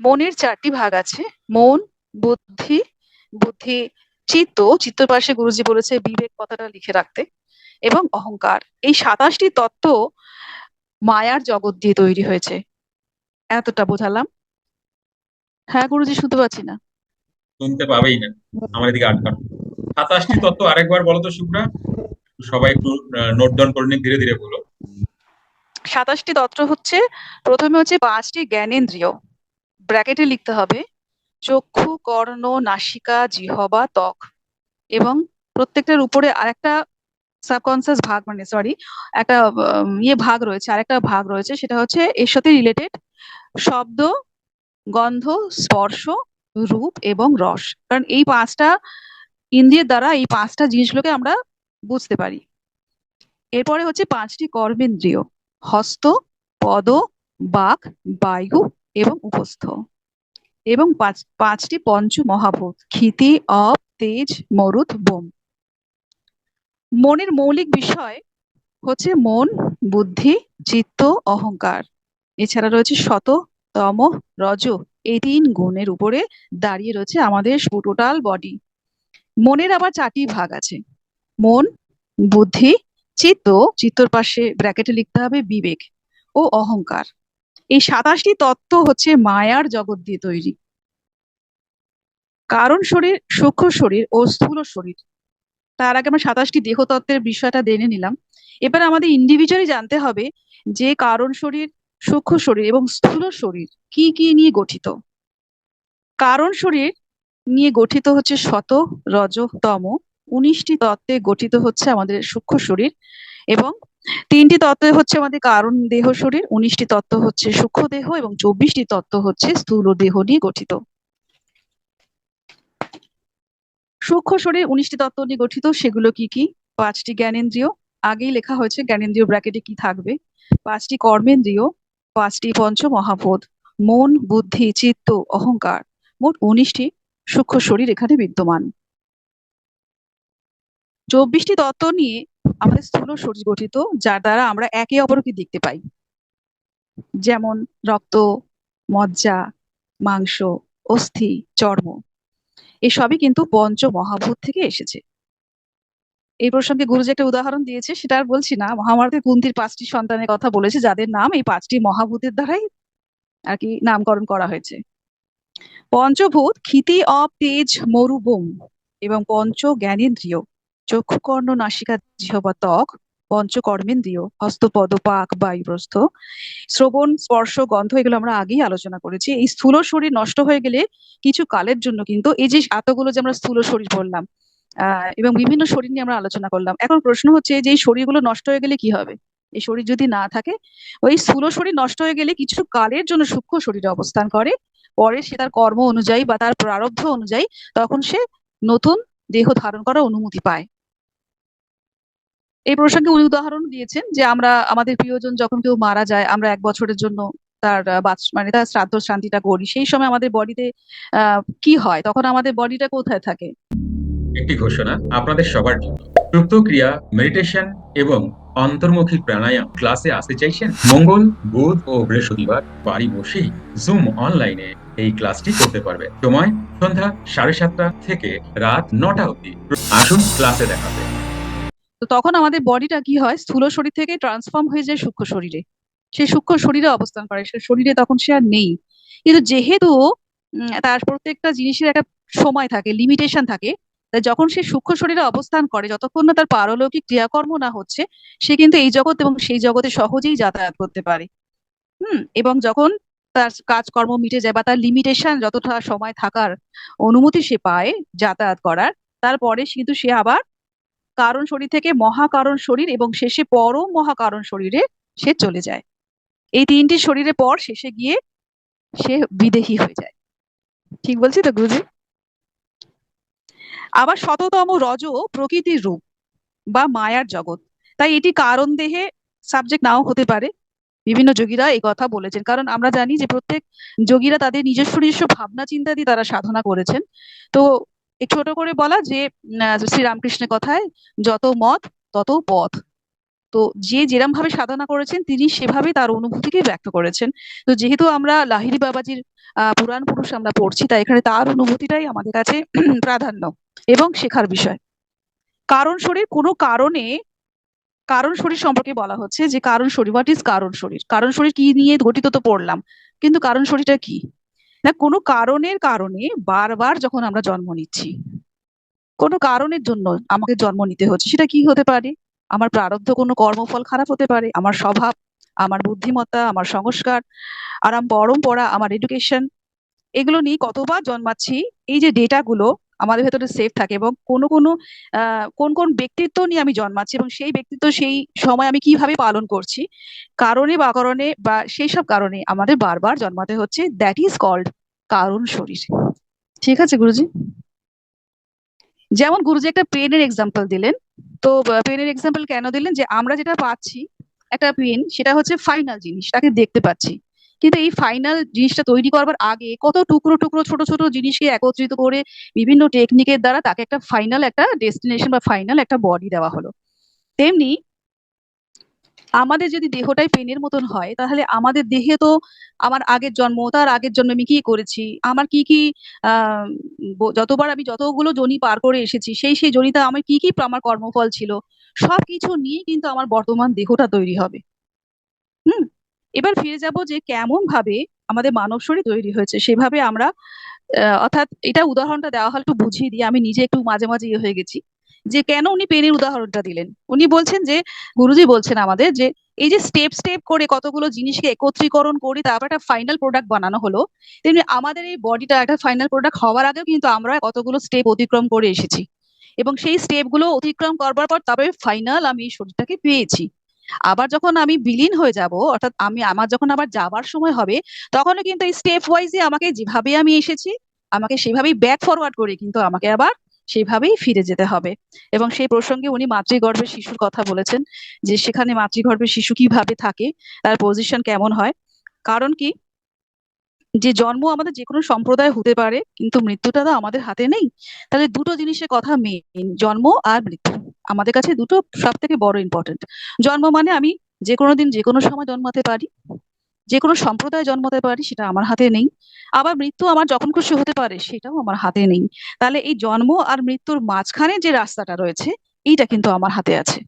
মনের চারটি ভাগ আছে। মন বুদ্ধি বুদ্ধি চিত্ত চিত্তর পাশে গুরুজি বলেছে বিবেক কথাটা লিখে রাখতে এবং অহংকার। এই সাতাশটি তত্ত্ব মায়ার জগৎ দিয়ে তৈরি হয়েছে। এতটা বোঝালাম। হ্যাঁ গুরুজি শুনতে পাচ্ছি না। শুনতে পাবেই না। আমার এদিকে আটকা সাতাশটি তত্ত্ব আরেকবার বলো তো শুক্রা সবাই একটু নোট ডাউন করে নিন ধীরে ধীরে বলো। সাতাশটি তত্ত্ব হচ্ছে প্রথমে হচ্ছে পাঁচটি জ্ঞানেন্দ্রিয়। ব্র্যাকেটে লিখতে হবে, চক্ষু, কর্ণ, নাসিকা, জিহবা, ত্বক। এবং প্রত্যেকটার উপরে আরেকটা সাবকনসিয়াস ভাগ মানে সরি একটা ইয়ে ভাগ রয়েছে, আরেকটা ভাগ রয়েছে, সেটা হচ্ছে এর সাথে রিলেটেড শব্দ, গন্ধ, স্পর্শ, রূপ এবং রস। কারণ এই পাঁচটা, ইন্দ্রিয়ের দ্বারা এই পাঁচটা জিনিসগুলোকে আমরা বুঝতে পারি। এরপরে হচ্ছে পাঁচটি কর্মেন্দ্রিয়, হস্ত, পদ, বাক, বায়ু এবং উপস্থ। এবং পাঁচ, পাঁচটি পঞ্চ মহাভূত ক্ষিতি অপ তেজ, মরুত, বোম। মনের মৌলিক বিষয় হচ্ছে মন, বুদ্ধি, চিত্ত, অহংকার। এছাড়া রয়েছে শত, তম, রজ। এই তিন গুণের উপরে দাঁড়িয়ে রয়েছে আমাদের টোটাল বডি। মনের আবার চারটি ভাগ আছে। মন, বুদ্ধি, চিত্ত, চিত্তর পাশে ব্র্যাকেটে লিখতে হবে বিবেক ও অহংকার। এই সাতাশটি তত্ত্ব হচ্ছে মায়ার জগৎ দিয়ে তৈরি। কারণ শরীর, সূক্ষ্ম শরীর ও স্থূল শরীর। তার আগে আমরা সাতাশটি দেহতত্ত্বের বিষয়টা জেনে নিলাম। এবার আমাদের ইন্ডিভিজুয়ালি জানতে হবে যে কারণ শরীর, সূক্ষ্ম শরীর এবং স্থূল শরীর কি কি নিয়ে গঠিত? কারণ শরীর নিয়ে গঠিত হচ্ছে শত, রজ, তম। উনিশটি তত্ত্বে গঠিত হচ্ছে আমাদের সূক্ষ্ম শরীর এবং তিনটি তত্ত্ব হচ্ছে আমাদের কারণ দেহ শরীর, উনিশটি তত্ত্ব হচ্ছে সূক্ষ্ম দেহ এবং চব্বিশটি তত্ত্ব হচ্ছে স্থূল দেহ নিয়ে গঠিত। সূক্ষ্ম শরীর, উনিশটি তত্ত্ব নিয়ে গঠিত, সেগুলো কি কি? পাঁচটি জ্ঞানেন্দ্রিয়, আগেই লেখা হয়েছে জ্ঞানেন্দ্রিয় ব্র্যাকেটে কি থাকবে? পাঁচটি কর্মেন্দ্রিয়, পাঁচটি পঞ্চ মহাবোধ মন, বুদ্ধি, চিত্ত, অহংকার। মোট উনিশটি সূক্ষ্ম শরীর এখানে বিদ্যমান। চব্বিশটি তত্ত্ব নিয়ে আমাদের স্থূল শরীর গঠিত, যার দ্বারা আমরা একে অপরকে দেখতে পাই। যেমন রক্ত, মজ্জা, মাংস, অস্থি, চর্ম, এসবই কিন্তু পঞ্চ মহাভূত থেকে এসেছে। এই প্রসঙ্গে গুরুজি একটা উদাহরণ দিয়েছে, সেটা আর বলছি না। মহাভারতের কুন্তির পাঁচটি সন্তানের কথা বলেছে, যাদের নাম এই পাঁচটি মহাভূতের দ্বারাই আর কি নামকরণ করা হয়েছে। পঞ্চভূত ক্ষিতি অপ তেজ মরুবোম এবং পঞ্চ জ্ঞানেন্দ্রিয় চক্ষু কর্ণ নাসিকা জিহবা ত্বক পঞ্চ কর্মেন্দ্রিয় হস্তপদ পাক বায়ুপ্রস্থ শ্রবণ, স্পর্শ, গন্ধ, এগুলো আমরা আগেই আলোচনা করেছি। এই স্থূল শরীর নষ্ট হয়ে গেলে কিছু কালের জন্য কিন্তু এই যে এতগুলো যে আমরা স্থূল শরীর বললাম এবং বিভিন্ন শরীর নিয়ে আমরা আলোচনা করলাম, এখন প্রশ্ন হচ্ছে যে এই শরীরগুলো নষ্ট হয়ে গেলে কি হবে? এই শরীর যদি না থাকে, ওই স্থূল শরীর নষ্ট হয়ে গেলে কিছু কালের জন্য সূক্ষ্ম শরীরে অবস্থান করে, পরে সে তার কর্ম অনুযায়ী বা তার প্রারব্ধ অনুযায়ী তখন সে নতুন দেহ ধারণ করার অনুমতি পায়। এই প্রসঙ্গে উনি উদাহরণ দিয়েছেন যে আমরা, আমাদের প্রিয়জন যখন কেউ মারা যায়, আমরা এক বছরের জন্য তার মানে তার শ্রাদ্ধ শান্তিটা করি। সেই সময় আমাদের বডিতে কি হয়? তখন আমাদের বডিটা কোথায় থাকে? একটি ঘোষণা আপনাদের সবার জন্য। সুপ্ত ক্রিয়া মেডিটেশন এবং অন্তর্মুখী প্রাণায়াম ক্লাসে আসতে চাইছেন? মঙ্গল, বুধ ও বৃহস্পতিবার বাড়ি বসেই জুম অনলাইনে এই ক্লাসটি করতে পারবে। সময় সন্ধ্যা সাড়ে সাতটা থেকে রাত নটা অবধি। আসুন ক্লাসে দেখাবে তো তখন আমাদের বডিটা কি হয়? স্থূল শরীর থেকে ট্রান্সফর্ম হয়ে যায় সূক্ষ্ম শরীরে। সে সূক্ষ্ম শরীরে অবস্থান করে। সে শরীরে তখন সে আর নেই। কিন্তু যেহেতু তার প্রত্যেকটা জিনিসের একটা সময় থাকে লিমিটেশন থাকে, তাই যখন সে সূক্ষ্ম শরীরে অবস্থান করে, যতক্ষণ না তার পারলৌকিক ক্রিয়াকর্ম না হচ্ছে, সে কিন্তু এই জগৎ এবং সেই জগতে সহজেই যাতায়াত করতে পারে। হুম, এবং যখন তার কাজকর্ম মিটে যায় বা তার লিমিটেশন যতটা সময় থাকার অনুমতি সে পায় যাতায়াত করার, তারপরে কিন্তু সে আবার কারণ শরীর থেকে মহাকারণ শরীর এবং শেষে পরম মহাকারণ শরীরে সে চলে যায়। এই তিনটি শরীরের পর শেষে গিয়ে সে বিদেহী হয়ে যায়। ঠিক বলছি তো, গুরুজি? আবার শততম রজ প্রকৃতির রূপ বা মায়ার জগৎ। তাই এটি কারণ দেহে সাবজেক্ট নাও হতে পারে। বিভিন্ন যোগীরা এই কথা বলেছেন। কারণ আমরা জানি যে প্রত্যেক যোগীরা তাদের নিজস্ব নিজস্ব ভাবনা চিন্তা দিয়ে তারা সাধনা করেছেন। তো ছোট করে বলা যে শ্রীরামকৃষ্ণের কথায়, যত মত, তত পথ। তো যে যেরম ভাবে সাধনা করেছেন, তিনি সেভাবে তার অনুভূতিকে ব্যক্ত করেছেন। তো যেহেতু আমরা লাহিড়ী বাবাজির পুরাণ পুরুষ আমরা পড়ছি, তাই এখানে তার অনুভূতিটাই আমাদের কাছে প্রাধান্য এবং শেখার বিষয়। কারণ শরীর, কোনো কারণে, কারণ শরীর সম্পর্কে বলা হচ্ছে যে, কারণ শরীর হোয়াট ইজ কারণ শরীর? কারণ শরীর কি নিয়ে গঠিত তো পড়লাম, কিন্তু কারণ শরীরটা কি? না, কোনো কারণের কারণে বারবার যখন আমরা জন্ম নিচ্ছি, কোনো কারণের জন্য আমাকে জন্ম নিতে হচ্ছে, সেটা কি হতে পারে? আমার প্রারব্ধ কোনো কর্মফল খারাপ হতে পারে, আমার স্বভাব, আমার বুদ্ধিমত্তা, আমার সংস্কার আর আমার পরম্পরা, আমার এডুকেশন এগুলো নিয়ে কতবার জন্মাচ্ছি? এই যে ডেটাগুলো আমাদের ভেতরে সেফ থাকে এবং কোনো কোনো কোন কোন ব্যক্তিত্ব নিয়ে আমি জন্মাচ্ছি এবং সেই ব্যক্তিত্ব সেই সময় আমি কীভাবে পালন করছি, কারণে বা কারণে বা সেই সব কারণে আমাদের বারবার জন্মাতে হচ্ছে। দ্যাট ইজ কল্ড কারণ শরীর। ঠিক আছে গুরুজি? যেমন গুরুজি একটা পেনের এক্সাম্পল দিলেন। তো পেনের এক্সাম্পল কেন দিলেন? যে আমরা যেটা পাচ্ছি, একটা পেন, সেটা হচ্ছে ফাইনাল জিনিস, তাকে দেখতে পাচ্ছি। কিন্তু এই ফাইনাল জিনিসটা তৈরি করবার আগে কত টুকরো টুকরো ছোট ছোট জিনিসকে একত্রিত করে বিভিন্ন টেকনিকের দ্বারা তাকে একটা ফাইনাল একটা ডেস্টিনেশন বা ফাইনাল একটা বডি দেওয়া হলো। তেমনি আমাদের যদি দেহটাই পেনের মতন হয়, তাহলে আমাদের দেহে তো আমার আগের জন্ম, তার আগের জন্ম আমি কি করেছি? আমার কি কি যতবার আমি যতগুলো জনি পার করে এসেছি, সেই সেই জনিতে আমার কি কি আমার কর্মফল ছিল? সবকিছু নিয়ে কিন্তু আমার বর্তমান দেহটা তৈরি হবে। হুম? এবার ফিরে যাব যে কেমন ভাবে আমাদের মানব শরীর তৈরি হয়েছে। সেভাবে আমরা অর্থাৎ এটা উদাহরণটা দেওয়া হল একটু বুঝিয়ে দিয়ে আমি নিজে একটু মাঝে মাঝে ইয়ে হয়ে গেছি। যে কেন উনি পেনের উদাহরণটা দিলেন? উনি বলছেন যে, গুরুজি বলছেন আমাদের যে, এই যে স্টেপ স্টেপ করে কতগুলো জিনিসকে একত্রীকরণ করে তারপর একটা ফাইনাল প্রোডাক্ট বানানো হলো, তেমনি আমাদের এই বডিটা একটা ফাইনাল প্রোডাক্ট হওয়ার আগেও কিন্তু আমরা কতগুলো স্টেপ অতিক্রম করে এসেছি। এবং সেই স্টেপগুলো অতিক্রম করবার পর তবে ফাইনাল আমি এই শরীরটাকে পেয়েছি। আবার যখন আমি বিলীন হয়ে যাব, অর্থাৎ আমি, আমার যখন আবার যাবার সময় হবে, তখনও কিন্তু স্টেপ ওয়াইজে আমাকে যেভাবে আমি এসেছি, আমাকে সেভাবেই ব্যাক ফরওয়ার্ড করে কিন্তু আমাকে আবার সেইভাবেই ফিরে যেতে হবে। এবং সেই প্রসঙ্গে উনি মাতৃগর্ভের শিশুর কথা বলেছেন যে, সেখানে মাতৃগর্ভের শিশু কীভাবে থাকে, তার পজিশন কেমন হয়? কারণ কি, যে জন্ম আমাদের যে কোনো সম্প্রদায় হতে পারে, কিন্তু মৃত্যুটা তো আমাদের হাতে নেই। তাহলে দুটো জিনিসের কথা মেন জন্ম আর মৃত্যু। আমাদের কাছে দুটো সব থেকে বড় ইম্পর্টেন্ট জন্ম মানে আমি যে কোনো দিন যে কোনো সময় জন্মাতে পারি যে কোনো সম্প্রদায়ে জন্মাতে পারি, সেটা আমার হাতে নেই। আবার মৃত্যু আমার যখন খুশি হতে পারে, সেটাও আমার হাতে নেই। তাহলে এই জন্ম আর মৃত্যুর মাঝখানে যে রাস্তাটা রয়েছে, এইটা কিন্তু আমার হাতে আছে।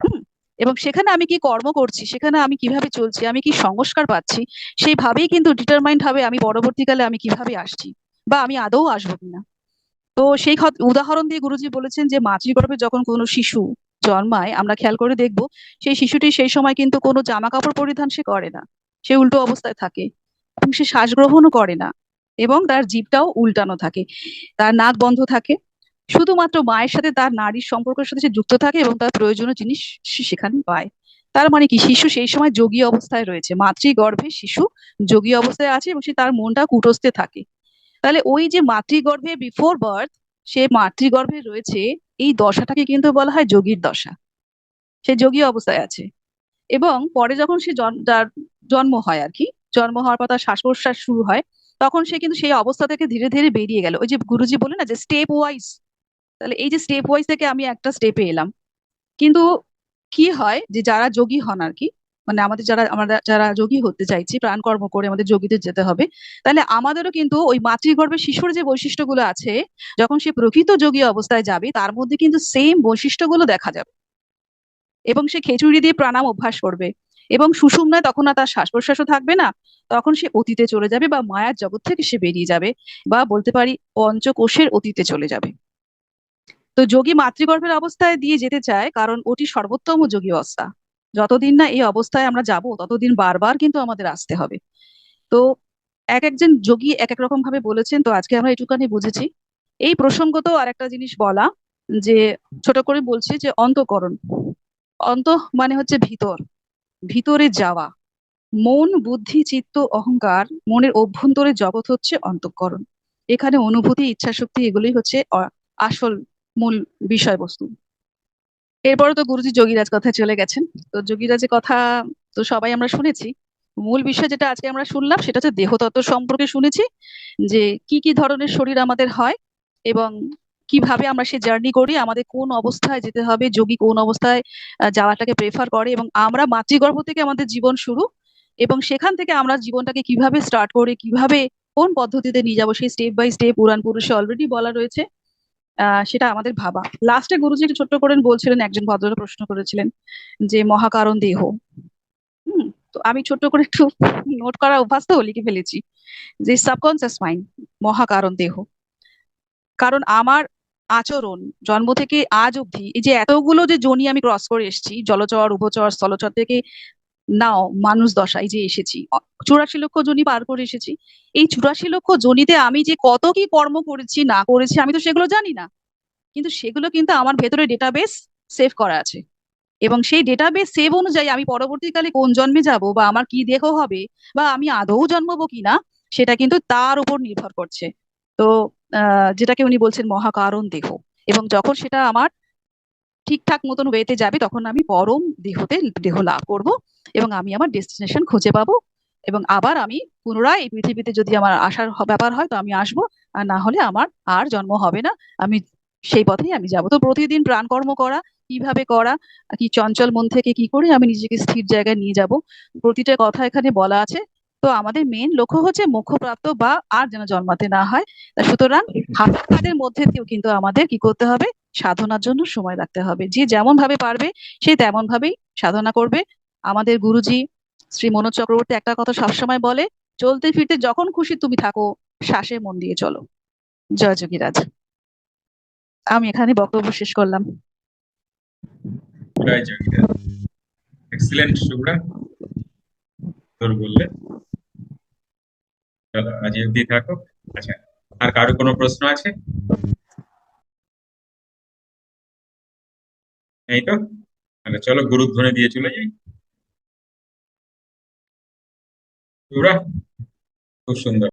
হুম? এবং সেখানে আমি কি কর্ম করছি, সেখানে আমি কীভাবে চলছি, আমি কি সংস্কার পাচ্ছি, সেইভাবেই কিন্তু ডিটারমাইন্ড হবে আমি পরবর্তীকালে আমি কীভাবে আসছি, বা আমি আদৌ আসব কিনা। তো সেই উদাহরণ দিয়ে গুরুজি বলেছেন যে মাতৃগর্ভে যখন কোনো শিশু জন্মায়, আমরা খেয়াল করে দেখব, সেই শিশুটি সেই সময় কিন্তু কোনো জামা কাপড় পরিধান সে করে না। সে উল্টো অবস্থায় থাকে এবং সে শ্বাস গ্রহণও করে না এবং তার জীবটাও উল্টানো থাকে। তার নাক বন্ধ থাকে। শুধুমাত্র মায়ের সাথে তার নারীর সম্পর্কের সাথে সে যুক্ত থাকে এবং তার প্রয়োজনীয় জিনিস সেখানে পায়। তার মানে কি? শিশু সেই সময় যোগী অবস্থায় রয়েছে। মাতৃগর্ভে শিশু যোগী অবস্থায় আছে এবং সে তার মনটা কুটস্থে থাকে। তাহলে ওই যে মাতৃগর্ভে বিফোর বার্থ সে মাতৃগর্ভে রয়েছে, এই দশাটাকে কিন্তু বলা হয় যোগীর দশা। সে যোগী অবস্থায় আছে। এবং পরে যখন সে জন্ম হয় আর কি, জন্ম হওয়ার পর তার শ্বাস প্রশ্বাস শুরু হয়, তখন সে কিন্তু সেই অবস্থা থেকে ধীরে ধীরে বেরিয়ে গেল। ওই যে গুরুজি বলে না যে স্টেপ ওয়াইজ তাহলে এই যে স্টেপ ওয়াইজ থেকে আমি একটা স্টেপে এলাম। কিন্তু কি হয় যে যারা যোগী হন আর কি মানে আমাদের যারা, আমরা যারা যোগী হতে চাইছি, প্রাণ কর্ম করে আমাদের যোগীদের যেতে হবে, তাহলে আমাদেরও কিন্তু ওই মাতৃগর্ভে শিশুর যে বৈশিষ্ট্যগুলো আছে, যখন সে প্রকৃত যোগী অবস্থায় যাবে, তার মধ্যে কিন্তু সেম বৈশিষ্ট্যগুলো দেখা যাবে। এবং সে খেচুড়ি দিয়ে প্রাণাম অভ্যাস করবে। এবং সুষুম্নায় তখন আর তার শ্বাস প্রশ্বাসও থাকবে না। তখন সে অতীতে চলে যাবে বা মায়ার জগৎ থেকে সে বেরিয়ে যাবে বা বলতে পারি পঞ্চকোষের অতীতে চলে যাবে। তো যোগী মাতৃগর্ভের অবস্থায় দিয়ে যেতে চায়, কারণ ওটি সর্বোত্তম যোগী অবস্থা। যতদিন না এই অবস্থায় আমরা যাব, ততদিন বারবার কিন্তু আমাদের আসতে হবে। তো এক একজন যোগী এক এক রকম ভাবে বলেছেন, তো আজকে আমরা এটুকানি বুঝেছি। এই প্রসঙ্গত আর একটা জিনিস বলা, যে ছোট করে বলছি যে অন্তকরণ। অন্ত মানে হচ্ছে ভিতর, ভিতরে যাওয়া। মন, বুদ্ধি, চিত্ত, অহংকার, মনের অভ্যন্তরে জগৎ হচ্ছে অন্তঃকরণ। এখানে অনুভূতি ইচ্ছা শক্তি হচ্ছে আসল মূল বিষয়বস্তু। এরপরে তো গুরুজি যোগীরাজ কথায় চলে গেছেন। তো যোগীরাজের কথা তো সবাই আমরা শুনেছি। মূল বিষয় যেটা আজকে আমরা শুনলাম সেটা হচ্ছে দেহতত্ত্ব সম্পর্কে শুনেছি যে কি কি ধরনের শরীর আমাদের হয় এবং কীভাবে আমরা সে জার্নি করি, আমাদের কোন অবস্থায় যেতে হবে, যোগী কোন অবস্থায় যাওয়াটাকে প্রেফার করে এবং আমরা মাতৃগর্ভ থেকে আমাদের জীবন শুরু এবং সেখান থেকে আমরা জীবনটাকে কীভাবে স্টার্ট করি, কীভাবে কোন পদ্ধতিতে নিয়ে যাব সেই স্টেপ বাই স্টেপ পুরাণ পুরুষে অলরেডি বলা রয়েছে। সেটা আমাদের ভাবা। লাস্টে গুরুজি একটু ছোট্ট করে বলছিলেন, একজন ভদ্রলোক প্রশ্ন করেছিলেন যে, মহাকারণ দেহ। হুম, তো আমি ছোট্ট করে একটু নোট করা অভ্যাস তো লিখে ফেলেছি যে সাবকনসিয়াস মাইন্ড মহাকারণ দেহ। কারণ আমার আচরণ জন্ম থেকে আজ অবধি, এই যে এতগুলো যে জনি আমি ক্রস করে এসেছি, জলচর, উভচর, স্থলচর থেকে নাও, মানুষ দশায় যে এসেছি। চুরাশি লক্ষ জনি পার করে এসেছি। এই চুরাশি লক্ষ জনিতে আমি যে কত কি কর্ম করেছি, না করেছি, আমি তো সেগুলো জানি না। কিন্তু সেগুলো কিন্তু আমার ভেতরে ডেটাবেস সেভ করা আছে। এবং সেই ডেটাবেস সেভ অনুযায়ী আমি পরবর্তীকালে কোন জন্মে যাব, বা আমার কি দেহ হবে, বা আমি আদৌ জন্মাবো কিনা সেটা কিন্তু তার উপর নির্ভর করছে। তো যেটাকে উনি বলছেন মহাকারণ দেহ। এবং যখন সেটা আমার ঠিকঠাক মতন ওয়েতে যাবে, তখন আমি পরম দেহতে দেহ লাভ করব এবং আমি আমার ডেস্টিনেশন খুঁজে পাবো এবং আবার আমি পুনরায় এই পৃথিবীতে যদি আমার আসার ব্যাপার হয় তো আমি আসব। আর না হলে আমার আর জন্ম হবে না। আমি সেই পথেই আমি যাব। তো প্রতিদিন প্রাণকর্ম করা, কীভাবে করা, কি চঞ্চল মন থেকে কি করে আমি নিজেকে স্থির জায়গায় নিয়ে যাব? প্রতিটা কথা এখানে বলা আছে। তো আমাদের মেন লক্ষ্য হচ্ছে মোক্ষপ্রাপ্ত বা আর যেন জন্মাতে না হয়। সুতরাং হাতের মধ্যে দিয়েও কিন্তু আমাদের কি করতে হবে? সাধনার জন্য সময় রাখতে হবে। যে যেমন ভাবে পারবে, সে তেমন ভাবেই সাধনা করবে। আমাদের গুরুজি শ্রী মনোজ চক্রবর্তী একটা কথা সবসময় বলে, চলতে ফিরতে যখন খুশি তুমি থাকো, শ্বাসে মন দিয়ে চলো। জয় যোগীরাজ। আমি এখানে বক্তব্য শেষ করলাম। জয় জগন্নাথ এক্সিলেন্ট তোর বললে। আজ অব্দি থাকো আচ্ছা আর কারও কোনো প্রশ্ন আছে? এই তো তাহলে চলো গুরুধ্বনি দিয়ে চলে যাই। খুব সুন্দর।